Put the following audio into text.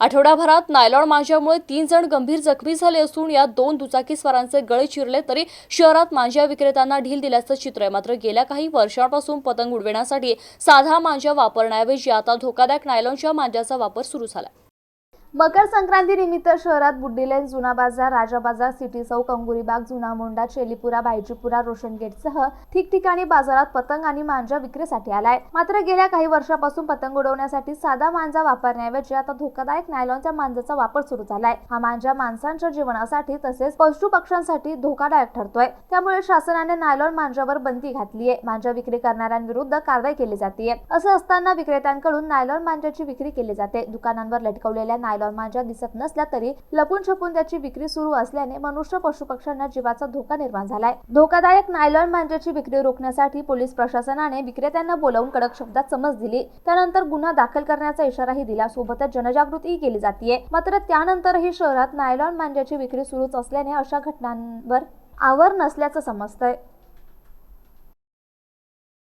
आठवडाभरात नायलॉन मांज्यामुळे तीन जण गंभीर जखमी झाले असून या दोन दुचाकीस्वारांचे गळे चिरले तरी शहरात मांज्या विक्रेत्यांना ढील दिल्याचं चित्र आहे. मात्र गेल्या काही वर्षांपासून पतंग उडविण्यासाठी साधा मांजा वापरण्याऐवजी आता धोकादायक नायलॉनच्या मांज्याचा वापर सुरू झाला मकर संक्रांती निमित्त शहरात बुड्डीलेन जुना बाजार राजा बाजार सिटी चौक अंगुरीबाग जुना मोंडा चेलीपुरा बायजीपुरा रोशन गेटसह ठिकठिकाणी बाजारात पतंग आणि मांजा विक्रीसाठी आलाय. मात्र गेल्या काही वर्षापासून पतंग उडवण्यासाठी साधा मांजा वापरण्याऐवजी आता धोकादायक नायलॉनच्या मांजाचा वापर सुरू झालाय. हा मांजा माणसांच्या जीवनासाठी तसेच पशु पक्ष्यांसाठी धोकादायक ठरतोय. त्यामुळे शासनाने नायलॉन मांजावर बंदी घातली आहे मांजा विक्री करणाऱ्यांविरुद्ध कारवाई केली जाते असं असताना विक्रेत्यांकडून नायलॉन मांजाची विक्री केली जाते. दुकानांवर लटकवलेल्या नायलॉन मांजा दिसत नसल्या तरी लपून छपून त्याची विक्री सुरू असल्याने मनुष्य पशुपक्ष्यांना जीवाचा धोका निर्माण झालाय. धोकादायक नायलॉन मांजाची विक्री रोखण्यासाठी पोलीस प्रशासनाने विक्रेत्यांना बोलावून कडक शब्दात समज दिली. त्यानंतर गुन्हा दाखल करण्याचा इशाराही दिला. सोबतच जनजागृतीही केली जाते मात्र त्यानंतरही शहरात नायलॉन मांजाची विक्री सुरूच असल्याने अशा घटनांवर आवर नसल्याचं समजतंय.